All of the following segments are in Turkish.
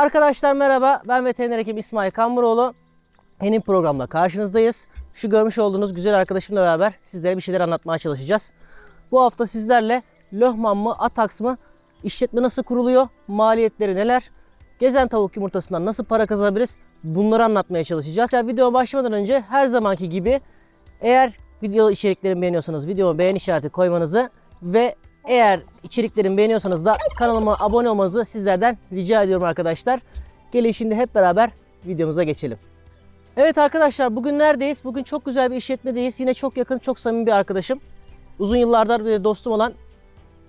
Arkadaşlar merhaba. Ben veteriner hekim İsmail Kamburoğlu. Yeni bir programla karşınızdayız. Şu görmüş olduğunuz güzel arkadaşımla beraber sizlere bir şeyler anlatmaya çalışacağız. Bu hafta sizlerle Lohman mı, Atax mı, işletme nasıl kuruluyor, maliyetleri neler, gezen tavuk yumurtasından nasıl para kazanabiliriz bunları anlatmaya çalışacağız. Ya videoma başlamadan önce her zamanki gibi eğer video içeriklerimi beğeniyorsanız videoma beğen işareti koymanızı ve eğer içeriklerimi beğeniyorsanız da kanalıma abone olmanızı sizlerden rica ediyorum arkadaşlar. Gelin şimdi hep beraber videomuza geçelim. Evet arkadaşlar bugün neredeyiz? Bugün çok güzel bir işletmedeyiz. Yine çok yakın, çok samimi bir arkadaşım. Uzun yıllardır bir dostum olan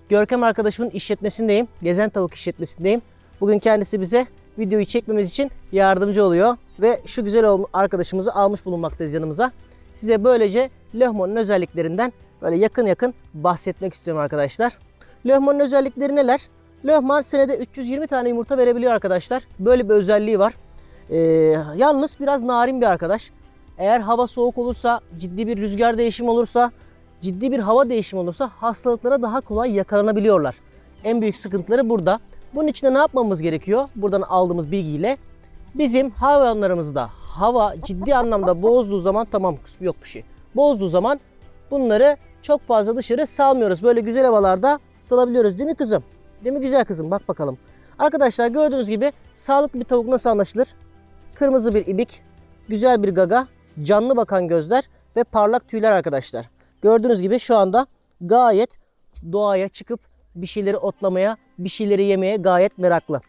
Görkem arkadaşımın işletmesindeyim. Gezen Tavuk işletmesindeyim. Bugün kendisi bize videoyu çekmemiz için yardımcı oluyor. Ve şu güzel arkadaşımızı almış bulunmaktayız yanımıza. Size böylece Lohman'ın özelliklerinden böyle yakın yakın bahsetmek istiyorum arkadaşlar. Lohman'ın özellikleri neler? Lohman senede 320 tane yumurta verebiliyor arkadaşlar. Böyle bir özelliği var. Ee, yalnız biraz narin bir arkadaş. Eğer hava soğuk olursa, ciddi bir rüzgar değişimi olursa, ciddi bir hava değişimi olursa hastalıklara daha kolay yakalanabiliyorlar. En büyük sıkıntıları burada. Bunun için de ne yapmamız gerekiyor? Buradan aldığımız bilgiyle bizim hayvanlarımızda hava ciddi anlamda bozduğu zaman tamam yok bir şey. Bozduğu zaman bunları çok fazla dışarı salmıyoruz. Böyle güzel havalarda salabiliyoruz değil mi kızım? Değil mi güzel kızım? Bak bakalım. Arkadaşlar gördüğünüz gibi sağlıklı bir tavuk nasıl anlaşılır? Kırmızı bir ibik, güzel bir gaga, canlı bakan gözler ve parlak tüyler arkadaşlar. Gördüğünüz gibi şu anda gayet doğaya çıkıp bir şeyleri otlamaya, bir şeyleri yemeye gayet meraklı.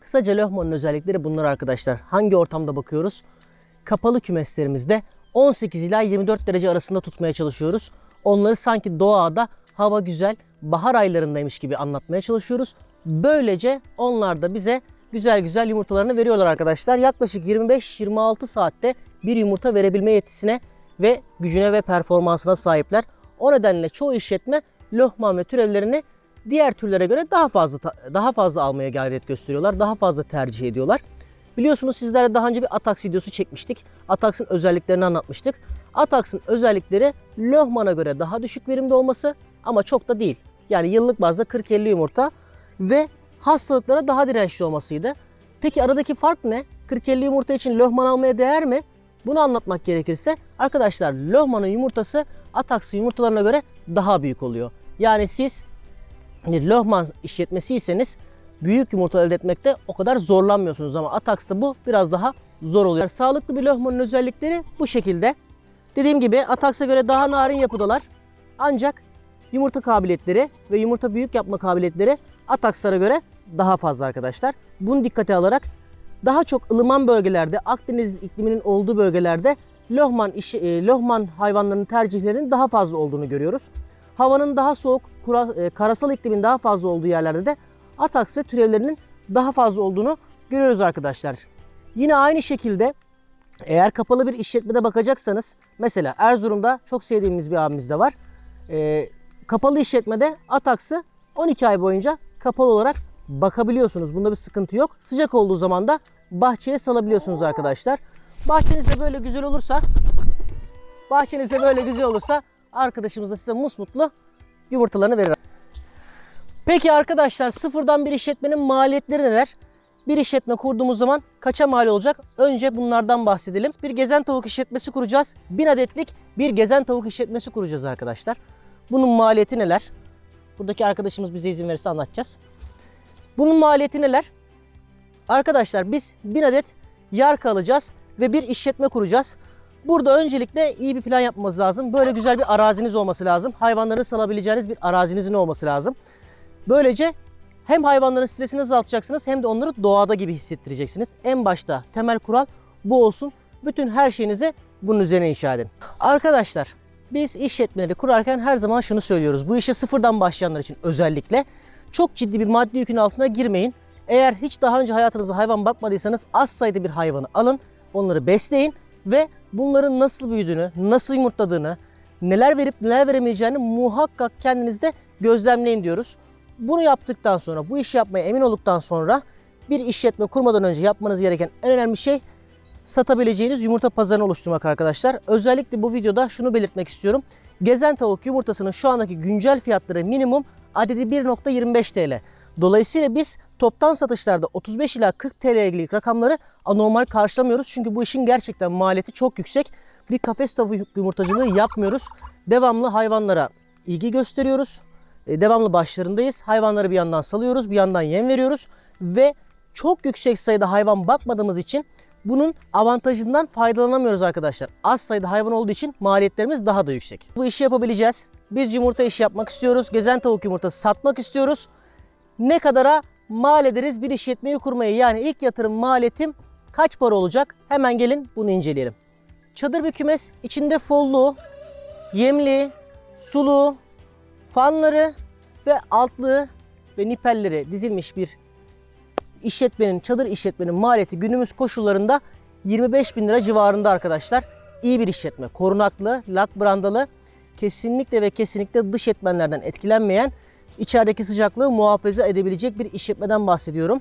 Kısaca Lohman'ın özellikleri bunlar arkadaşlar. Hangi ortamda bakıyoruz? Kapalı kümeslerimizde 18 ila 24 derece arasında tutmaya çalışıyoruz. Onları sanki doğada hava güzel, bahar aylarındaymış gibi anlatmaya çalışıyoruz. Böylece onlar da bize güzel güzel yumurtalarını veriyorlar arkadaşlar. Yaklaşık 25-26 saatte bir yumurta verebilme yetisine ve gücüne ve performansına sahipler. O nedenle çoğu işletme lohman ve türevlerini diğer türlere göre daha fazla daha fazla almaya gayret gösteriyorlar. Daha fazla tercih ediyorlar. Biliyorsunuz sizlere daha önce bir Atax videosu çekmiştik. Atax'ın özelliklerini anlatmıştık. Atax'ın özellikleri Lohman'a göre daha düşük verimde olması ama çok da değil. Yani yıllık bazda 40-50 yumurta ve hastalıklara daha dirençli olmasıydı. Peki aradaki fark ne? 40-50 yumurta için Lohman almaya değer mi? Bunu anlatmak gerekirse arkadaşlar Lohman'ın yumurtası Atax'ın yumurtalarına göre daha büyük oluyor. Yani siz bir Lohman işletmesiyseniz büyük yumurta elde etmekte o kadar zorlanmıyorsunuz ama Atax'ta bu biraz daha zor oluyor. Sağlıklı bir Lohman'ın özellikleri bu şekilde. Dediğim gibi Atax'a göre daha narin yapıdalar. Ancak yumurta kabiliyetleri ve yumurta büyük yapma kabiliyetleri Atax'lara göre daha fazla arkadaşlar. Bunu dikkate alarak daha çok ılıman bölgelerde, Akdeniz ikliminin olduğu bölgelerde lohman işi, e, lohman hayvanlarının tercihlerinin daha fazla olduğunu görüyoruz. Havanın daha soğuk, kura, e, karasal iklimin daha fazla olduğu yerlerde de Atax ve türevlerinin daha fazla olduğunu görüyoruz arkadaşlar. Yine aynı şekilde eğer kapalı bir işletmede bakacaksanız mesela Erzurum'da çok sevdiğimiz bir abimiz de var. E, kapalı işletmede Atax'ı 12 ay boyunca kapalı olarak bakabiliyorsunuz. Bunda bir sıkıntı yok. Sıcak olduğu zaman da bahçeye salabiliyorsunuz arkadaşlar. Bahçenizde böyle güzel olursa bahçenizde böyle güzel olursa arkadaşımız da size musmutlu yumurtalarını verir. Peki arkadaşlar sıfırdan bir işletmenin maliyetleri neler? Bir işletme kurduğumuz zaman kaça mal olacak? Önce bunlardan bahsedelim. Bir gezen tavuk işletmesi kuracağız. 1000 adetlik bir gezen tavuk işletmesi kuracağız arkadaşlar. Bunun maliyeti neler? Buradaki arkadaşımız bize izin verirse anlatacağız. Bunun maliyeti neler? Arkadaşlar biz 1000 adet yarka alacağız ve bir işletme kuracağız. Burada öncelikle iyi bir plan yapmamız lazım. Böyle güzel bir araziniz olması lazım. Hayvanları salabileceğiniz bir arazinizin olması lazım. Böylece hem hayvanların stresini azaltacaksınız hem de onları doğada gibi hissettireceksiniz. En başta temel kural bu olsun. Bütün her şeyinizi bunun üzerine inşa edin. Arkadaşlar biz işletmeleri kurarken her zaman şunu söylüyoruz. Bu işe sıfırdan başlayanlar için özellikle çok ciddi bir maddi yükün altına girmeyin. Eğer hiç daha önce hayatınızda hayvan bakmadıysanız az sayıda bir hayvanı alın, onları besleyin ve bunların nasıl büyüdüğünü, nasıl yumurtladığını, neler verip neler veremeyeceğini muhakkak kendinizde gözlemleyin diyoruz. Bunu yaptıktan sonra, bu işi yapmaya emin olduktan sonra bir işletme kurmadan önce yapmanız gereken en önemli şey satabileceğiniz yumurta pazarını oluşturmak arkadaşlar. Özellikle bu videoda şunu belirtmek istiyorum. Gezen tavuk yumurtasının şu andaki güncel fiyatları minimum adedi 1.25 TL. Dolayısıyla biz toptan satışlarda 35 ila 40 TL'lik rakamları anormal karşılamıyoruz. Çünkü bu işin gerçekten maliyeti çok yüksek. Bir kafes tavuk yumurtacılığı yapmıyoruz. Devamlı hayvanlara ilgi gösteriyoruz. E, devamlı başlarındayız. Hayvanları bir yandan salıyoruz, bir yandan yem veriyoruz ve çok yüksek sayıda hayvan bakmadığımız için bunun avantajından faydalanamıyoruz arkadaşlar. Az sayıda hayvan olduğu için maliyetlerimiz daha da yüksek. Bu işi yapabileceğiz. Biz yumurta işi yapmak istiyoruz. Gezen tavuk yumurtası satmak istiyoruz. Ne kadara mal ederiz bir işletmeyi kurmayı? Yani ilk yatırım maliyetim kaç para olacak? Hemen gelin bunu inceleyelim. Çadır bir kümes içinde follu, yemli, sulu, fanları ve altlığı ve nipelleri dizilmiş bir işletmenin, çadır işletmenin maliyeti günümüz koşullarında 25 bin lira civarında arkadaşlar. İyi bir işletme. Korunaklı, lak brandalı, kesinlikle ve kesinlikle dış etmenlerden etkilenmeyen, içerideki sıcaklığı muhafaza edebilecek bir işletmeden bahsediyorum.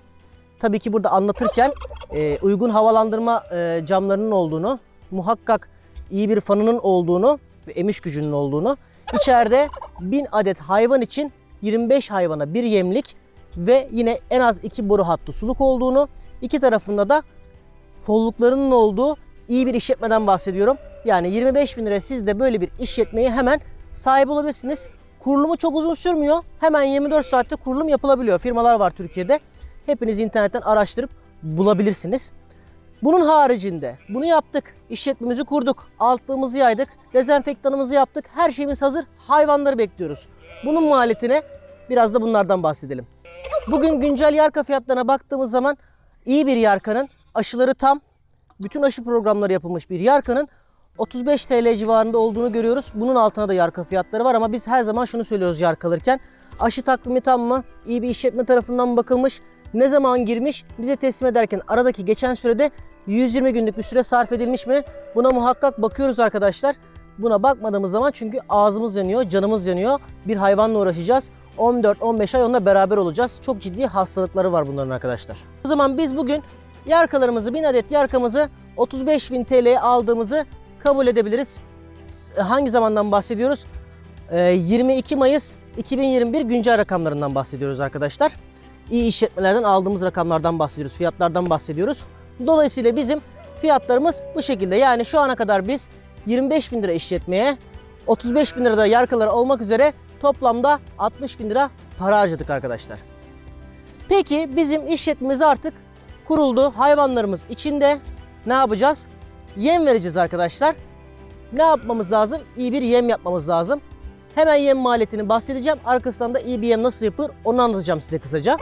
Tabii ki burada anlatırken e, uygun havalandırma e, camlarının olduğunu, muhakkak iyi bir fanının olduğunu ve emiş gücünün olduğunu, içeride 1000 adet hayvan için 25 hayvana bir yemlik ve yine en az iki boru hattı suluk olduğunu, iki tarafında da folluklarının olduğu iyi bir işletmeden bahsediyorum. Yani 25 bin lira siz de böyle bir işletmeyi hemen sahip olabilirsiniz. Kurulumu çok uzun sürmüyor. Hemen 24 saatte kurulum yapılabiliyor. Firmalar var Türkiye'de. Hepiniz internetten araştırıp bulabilirsiniz. Bunun haricinde bunu yaptık. İşletmemizi kurduk. Altlığımızı yaydık. Dezenfektanımızı yaptık. Her şeyimiz hazır. Hayvanları bekliyoruz. Bunun maliyetine biraz da bunlardan bahsedelim. Bugün güncel yarka fiyatlarına baktığımız zaman iyi bir yarkanın aşıları tam, bütün aşı programları yapılmış bir yarkanın 35 TL civarında olduğunu görüyoruz. Bunun altına da yarka fiyatları var ama biz her zaman şunu söylüyoruz yarkalırken. Aşı takvimi tam mı? İyi bir işletme tarafından mı bakılmış? Ne zaman girmiş? Bize teslim ederken aradaki geçen sürede 120 günlük bir süre sarf edilmiş mi? Buna muhakkak bakıyoruz arkadaşlar. Buna bakmadığımız zaman çünkü ağzımız yanıyor, canımız yanıyor. Bir hayvanla uğraşacağız. 14-15 ay onunla beraber olacağız. Çok ciddi hastalıkları var bunların arkadaşlar. O zaman biz bugün yarkalarımızı, 1000 adet yarkamızı 35.000 TL'ye aldığımızı kabul edebiliriz. Hangi zamandan bahsediyoruz? Ee, 22 Mayıs 2021 güncel rakamlarından bahsediyoruz arkadaşlar. İyi işletmelerden aldığımız rakamlardan bahsediyoruz, fiyatlardan bahsediyoruz. Dolayısıyla bizim fiyatlarımız bu şekilde. Yani şu ana kadar biz 25 bin lira işletmeye, 35 bin lirada yarkaları olmak üzere toplamda 60 bin lira para harcadık arkadaşlar. Peki bizim işletmemiz artık kuruldu. Hayvanlarımız içinde. Ne yapacağız? Yem vereceğiz arkadaşlar. Ne yapmamız lazım? İyi bir yem yapmamız lazım. Hemen yem maliyetini bahsedeceğim. Arkasından da iyi bir yem nasıl yapılır onu anlatacağım size kısaca.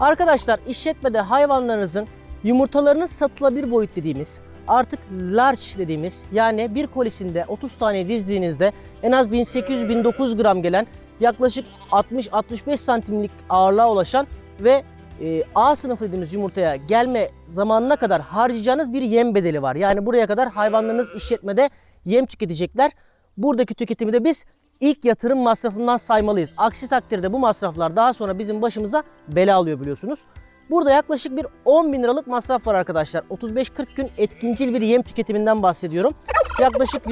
Arkadaşlar işletmede hayvanlarınızın yumurtalarının satılabilir boyut dediğimiz artık large dediğimiz yani bir kolisinde 30 tane dizdiğinizde en az 1800-1900 gram gelen yaklaşık 60-65 santimlik ağırlığa ulaşan ve e, A sınıfı dediğimiz yumurtaya gelme zamanına kadar harcayacağınız bir yem bedeli var. Yani buraya kadar hayvanlarınız işletmede yem tüketecekler. Buradaki tüketimi de biz ilk yatırım masrafından saymalıyız. Aksi takdirde bu masraflar daha sonra bizim başımıza bela alıyor biliyorsunuz. Burada yaklaşık bir 10 bin liralık masraf var arkadaşlar. 35-40 gün etkincil bir yem tüketiminden bahsediyorum. Yaklaşık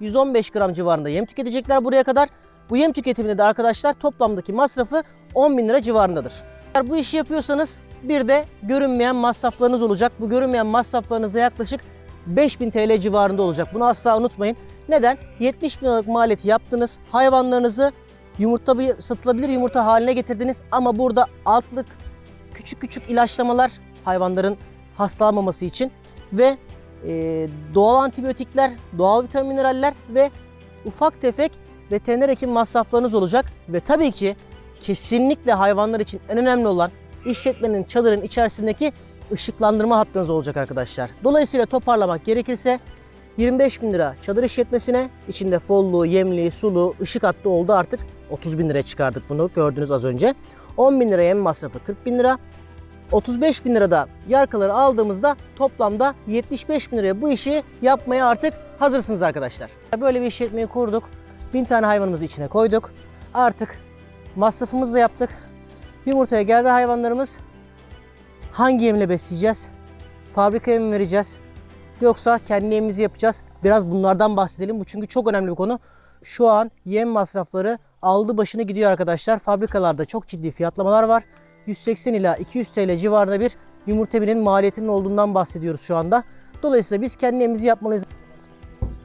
110-115 gram civarında yem tüketecekler buraya kadar. Bu yem tüketiminde de arkadaşlar toplamdaki masrafı 10 bin lira civarındadır. Eğer bu işi yapıyorsanız bir de görünmeyen masraflarınız olacak. Bu görünmeyen masraflarınız da yaklaşık 5000 TL civarında olacak. Bunu asla unutmayın. Neden? 70 bin liralık maliyeti yaptınız. Hayvanlarınızı yumurta satılabilir yumurta haline getirdiniz ama burada altlık küçük küçük ilaçlamalar hayvanların hastalanmaması için ve e, doğal antibiyotikler, doğal vitamin mineraller ve ufak tefek veteriner hekim masraflarınız olacak ve tabii ki kesinlikle hayvanlar için en önemli olan işletmenin çadırın içerisindeki ışıklandırma hattınız olacak arkadaşlar. Dolayısıyla toparlamak gerekirse 25 bin lira çadır işletmesine içinde follu, yemli, sulu, ışık hattı oldu artık 30 bin liraya çıkardık bunu gördünüz az önce. 10 bin lira yem masrafı 40 bin lira. 35 bin lirada yarkaları aldığımızda toplamda 75 bin liraya bu işi yapmaya artık hazırsınız arkadaşlar. Böyle bir işletmeyi kurduk. 1000 tane hayvanımızı içine koyduk. Artık masrafımızı da yaptık. Yumurtaya geldi hayvanlarımız. Hangi yemle besleyeceğiz? Fabrikaya mı vereceğiz? Yoksa kendi yemimizi yapacağız. Biraz bunlardan bahsedelim. Bu çünkü çok önemli bir konu. Şu an yem masrafları aldı başını gidiyor arkadaşlar. Fabrikalarda çok ciddi fiyatlamalar var. 180 ila 200 TL civarında bir yumurta binin maliyetinin olduğundan bahsediyoruz şu anda. Dolayısıyla biz kendi evimizi yapmalıyız.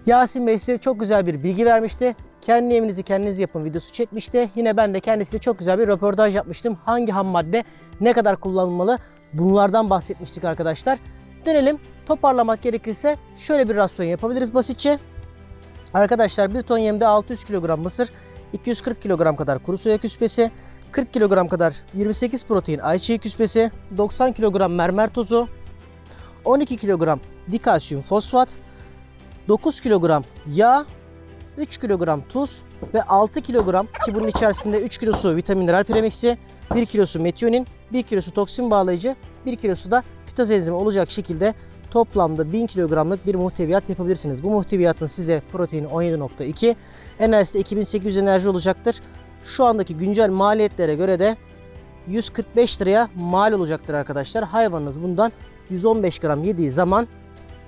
Yasin Bey size çok güzel bir bilgi vermişti. Kendi evinizi kendiniz yapın videosu çekmişti. Yine ben de kendisiyle çok güzel bir röportaj yapmıştım. Hangi ham madde ne kadar kullanılmalı bunlardan bahsetmiştik arkadaşlar. Dönelim toparlamak gerekirse şöyle bir rasyon yapabiliriz basitçe. Arkadaşlar 1 ton yemde 600 kilogram mısır, 240 kilogram kadar kuru soya küspesi, 40 kilogram kadar 28 protein ayçiçeği küspesi, 90 kilogram mermer tozu, 12 kilogram dikalsiyum fosfat, 9 kilogram yağ, 3 kilogram tuz ve 6 kilogram ki bunun içerisinde 3 kilosu vitamin mineral premiksi, 1 kilosu metionin, 1 kilosu toksin bağlayıcı, 1 kilosu da fitaz enzimi olacak şekilde toplamda 1000 kilogramlık bir muhteviyat yapabilirsiniz. Bu muhteviyatın size proteini 17.2, enerjisi de 2800 enerji olacaktır. Şu andaki güncel maliyetlere göre de 145 liraya mal olacaktır arkadaşlar. Hayvanınız bundan 115 gram yediği zaman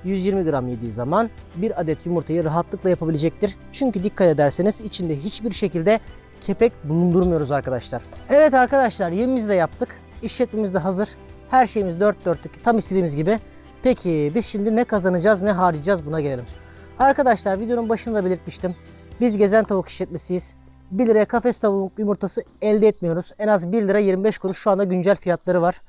120 gram yediği zaman bir adet yumurtayı rahatlıkla yapabilecektir. Çünkü dikkat ederseniz içinde hiçbir şekilde kepek bulundurmuyoruz arkadaşlar. Evet arkadaşlar yemimizi de yaptık. İşletmemiz de hazır. Her şeyimiz dört dörtlük tam istediğimiz gibi. Peki biz şimdi ne kazanacağız ne harcayacağız buna gelelim. Arkadaşlar videonun başında belirtmiştim. Biz gezen tavuk işletmesiyiz. 1 liraya kafes tavuk yumurtası elde etmiyoruz. En az 1 lira 25 kuruş şu anda güncel fiyatları var.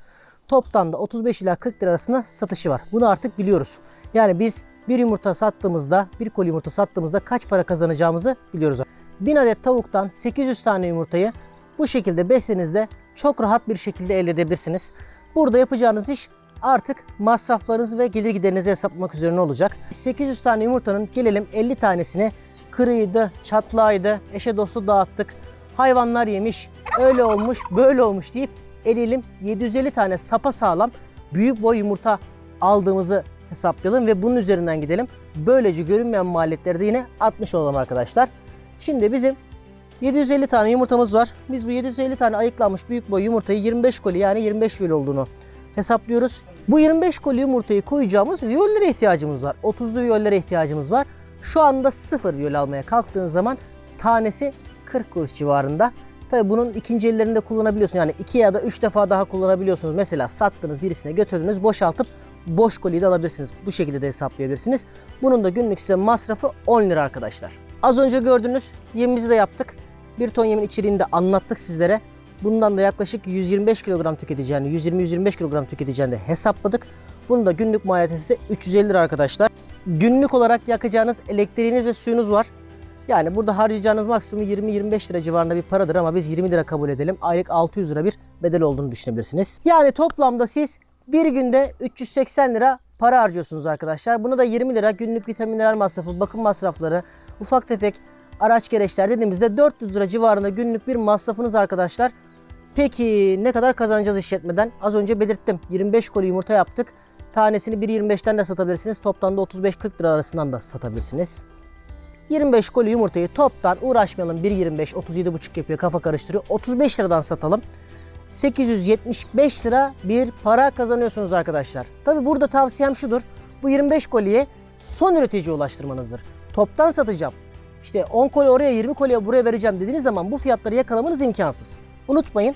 Toptan da 35 ila 40 lira arasında satışı var. Bunu artık biliyoruz. Yani biz bir yumurta sattığımızda, bir koli yumurta sattığımızda kaç para kazanacağımızı biliyoruz. 1000 adet tavuktan 800 tane yumurtayı bu şekilde beslenizde çok rahat bir şekilde elde edebilirsiniz. Burada yapacağınız iş artık masraflarınızı ve gelir giderinizi hesaplamak üzerine olacak. 800 tane yumurtanın gelelim 50 tanesini kırıydı, çatlağıydı, eşe dostu dağıttık. Hayvanlar yemiş, öyle olmuş, böyle olmuş deyip eleyelim 750 tane sapa sağlam büyük boy yumurta aldığımızı hesaplayalım ve bunun üzerinden gidelim. Böylece görünmeyen maliyetleri de yine 60 olalım arkadaşlar. Şimdi bizim 750 tane yumurtamız var. Biz bu 750 tane ayıklanmış büyük boy yumurtayı 25 koli yani 25 kilo olduğunu hesaplıyoruz. Bu 25 koli yumurtayı koyacağımız viyollere ihtiyacımız var. 30'lu viyollere ihtiyacımız var. Şu anda 0 viyol almaya kalktığın zaman tanesi 40 kuruş civarında. Tabi bunun ikinci ellerinde kullanabiliyorsun. Yani 2 ya da 3 defa daha kullanabiliyorsunuz. Mesela sattınız birisine götürdünüz boşaltıp boş koliyi de alabilirsiniz. Bu şekilde de hesaplayabilirsiniz. Bunun da günlük size masrafı 10 lira arkadaşlar. Az önce gördünüz yemimizi de yaptık. 1 ton yemin içeriğini de anlattık sizlere. Bundan da yaklaşık 125 kilogram tüketeceğini, 120-125 kilogram tüketeceğini de hesapladık. Bunun da günlük maliyeti size 350 lira arkadaşlar. Günlük olarak yakacağınız elektriğiniz ve suyunuz var. Yani burada harcayacağınız maksimum 20-25 lira civarında bir paradır ama biz 20 lira kabul edelim. Aylık 600 lira bir bedel olduğunu düşünebilirsiniz. Yani toplamda siz bir günde 380 lira para harcıyorsunuz arkadaşlar. Bunu da 20 lira günlük vitaminler masrafı, bakım masrafları, ufak tefek araç gereçler dediğimizde 400 lira civarında günlük bir masrafınız arkadaşlar. Peki ne kadar kazanacağız işletmeden? Az önce belirttim. 25 koli yumurta yaptık. Tanesini 1.25'ten de satabilirsiniz. Toptan da 35-40 lira arasından da satabilirsiniz. 25 koli yumurtayı toptan uğraşmayalım 1.25 37,5 yapıyor kafa karıştırıyor. 35 liradan satalım. 875 lira bir para kazanıyorsunuz arkadaşlar. Tabi burada tavsiyem şudur. Bu 25 koliye son üreticiye ulaştırmanızdır. Toptan satacağım. İşte 10 koli oraya 20 koliye buraya vereceğim dediğiniz zaman bu fiyatları yakalamanız imkansız. Unutmayın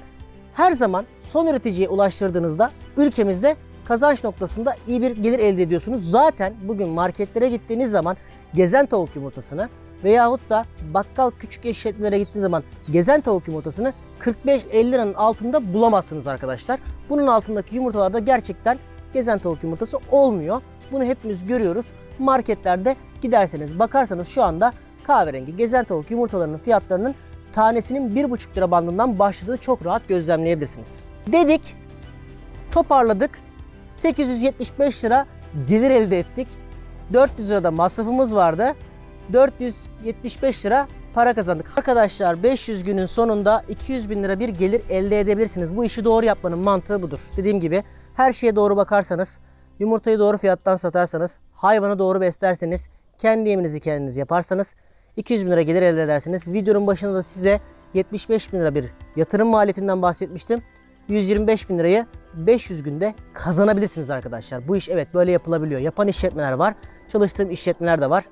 her zaman son üreticiye ulaştırdığınızda ülkemizde kazanç noktasında iyi bir gelir elde ediyorsunuz. Zaten bugün marketlere gittiğiniz zaman gezen tavuk yumurtasını veyahut da bakkal küçük işletmelere gittiğiniz zaman gezen tavuk yumurtasını 45-50 liranın altında bulamazsınız arkadaşlar. Bunun altındaki yumurtalarda gerçekten gezen tavuk yumurtası olmuyor. Bunu hepimiz görüyoruz. Marketlerde giderseniz bakarsanız şu anda kahverengi gezen tavuk yumurtalarının fiyatlarının tanesinin 1,5 lira bandından başladığını çok rahat gözlemleyebilirsiniz. Dedik, toparladık. 875 lira gelir elde ettik. 400 lirada masrafımız vardı. 475 lira para kazandık. Arkadaşlar 500 günün sonunda 200 bin lira bir gelir elde edebilirsiniz. Bu işi doğru yapmanın mantığı budur. Dediğim gibi her şeye doğru bakarsanız, yumurtayı doğru fiyattan satarsanız, hayvanı doğru beslerseniz, kendi yeminizi kendiniz yaparsanız 200 bin lira gelir elde edersiniz. Videonun başında da size 75 bin lira bir yatırım maliyetinden bahsetmiştim. 125 bin lirayı 500 günde kazanabilirsiniz arkadaşlar. Bu iş evet böyle yapılabiliyor. Yapan işletmeler var. Çalıştığım işletmeler de var.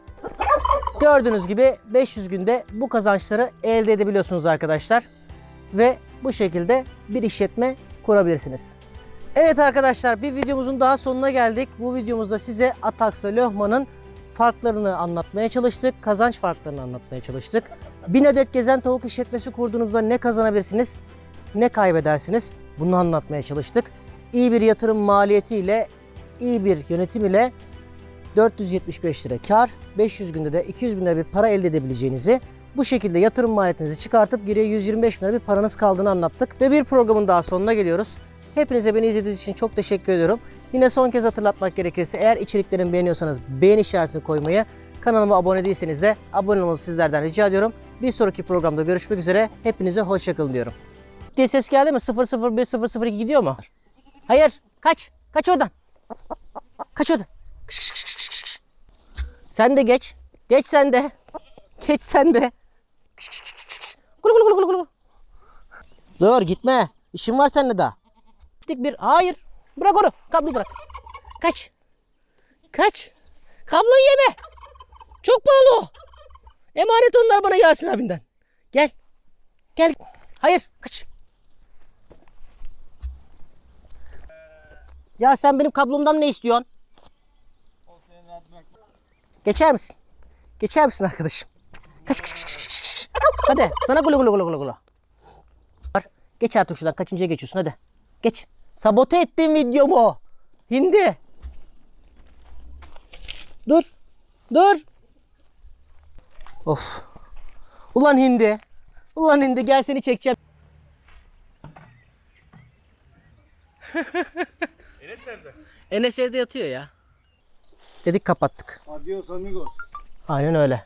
Gördüğünüz gibi 500 günde bu kazançları elde edebiliyorsunuz arkadaşlar. Ve bu şekilde bir işletme kurabilirsiniz. Evet arkadaşlar bir videomuzun daha sonuna geldik. Bu videomuzda size Atax ve Lohman'ın farklarını anlatmaya çalıştık. Kazanç farklarını anlatmaya çalıştık. 1000 adet gezen tavuk işletmesi kurduğunuzda ne kazanabilirsiniz, ne kaybedersiniz bunu anlatmaya çalıştık. İyi bir yatırım maliyetiyle, iyi bir yönetim ile 475 lira kar, 500 günde de 200 bin lira bir para elde edebileceğinizi, bu şekilde yatırım maliyetinizi çıkartıp geriye 125 bin lira bir paranız kaldığını anlattık. Ve bir programın daha sonuna geliyoruz. Hepinize beni izlediğiniz için çok teşekkür ediyorum. Yine son kez hatırlatmak gerekirse eğer içeriklerimi beğeniyorsanız beğen işaretini koymayı, kanalıma abone değilseniz de abone olmanızı sizlerden rica ediyorum. Bir sonraki programda görüşmek üzere. Hepinize hoşçakalın diyorum. Diye ses geldi mi? 001 002 gidiyor mu? Hayır. Kaç. Kaç oradan. Kaç oradan. Kış, kış, kış, kış. Sen de geç. Geç sen de. Geç sen de. Kış, kış, kış, kış, gulu gulu gulu gulu. Dur gitme. İşim var seninle daha. Bir. Hayır. Bırak onu. Kablo bırak. Kaç. Kaç. Kabloyu yeme. Çok pahalı o. Emanet onlar bana Yasin abinden. Gel. Gel. Hayır. Kaç. Ya sen benim kablomdan ne istiyorsun? Geçer misin? Geçer misin arkadaşım? Kaç kaç kaç kaç kaç, kaç. Hadi sana gulu gulu gulu gulu. Geç artık şuradan. Kaçıncıya geçiyorsun hadi. Geç. Sabote ettiğin videomu. Hindi. Dur. Dur. Of. Ulan hindi. Ulan hindi gel seni çekeceğim. Enes nerede? Enes evde yatıyor ya. Dedik kapattık. Adios amigos. Aynen öyle.